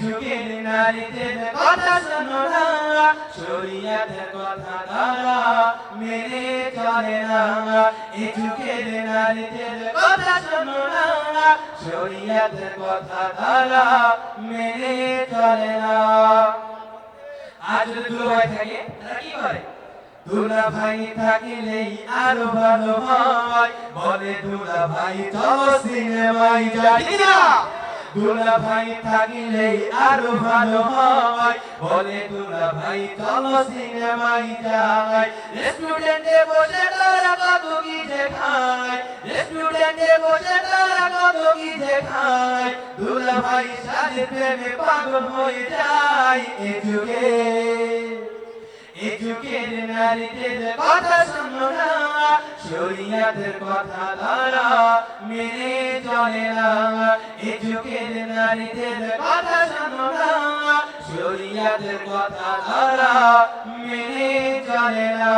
যুগের নারীদের কথা শোনো না শরিয়াতের কথা তারা মেনে চলে না এ যুগের নারীদের কথা শোনো না শরিয়াতের কথা তারা মেনে চলে না আজ দুবাই থাকে কি করে? দুলা ভাই থাকিলেই আরও ভালো হয়। বলে দুলা ভাই চলো সিনেমায় যাই। না দুলা ভাই থাকিলেই আরও ভালো হয়। বলে দুলা ভাই চলো সিনেমায় যাই। রেস্টুরেন্টে বসে তারা কত কি যে খায় রেস্টুরেন্টে বসে তারা কত কি যে খায় দুলা ভাই সাথে প্রেমে পাগল হয়ে যায় এ যুগে। এ যুগের নারীদের কথা শোনো না, শরিয়াতের কথা তারা মেনে চলে না। এ যুগের নারীদের কথা শোনো না, শরিয়াতের কথা তারা মেনে চলে না।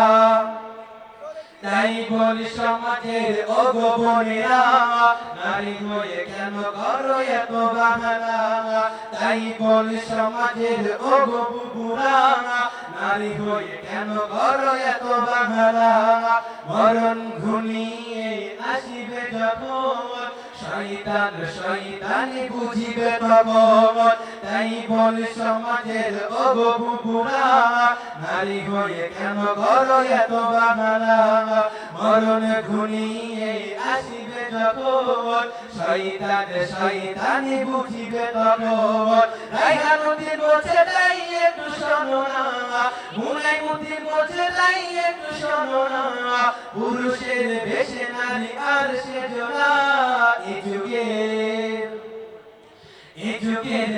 তাই বলি সমাজের অগোপনেরা, নারী হয়ে কেন করো এত বাহানা তাই বলি সমাজের অগোপুরা নারী হয়ে কেন করো এত বাহানা মরণ ঘুনিয়ে আসিবে যখন। শয়তান, শয়তানি বুঝিবে তখন। তাই বলি সমাজের অগোপুরা নারী হয়ে কেন করো এত বাহানা মরণ ঘুনিয়ে আসিবে যখন। শয়তান, শয়তানি বুঝিবে তখন। রাইহা নদীর বলছে তাই শোনো না বেশে নারী আর সে জোড়া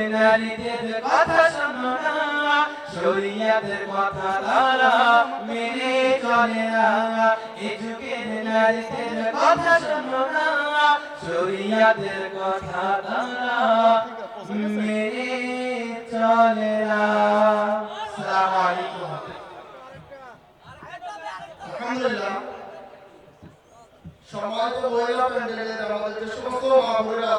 নারীদের কথা শোনো না শরিয়াদের কথা তারা মেনে চলে না। এ নারীদের কথা শোনো না শরিয়াদের কথা তারা আসসালামু আলাইকুম আলহামদুলিল্লাহ। সম্মানিত মহিলা প্যান্ডেলের সমস্ত মা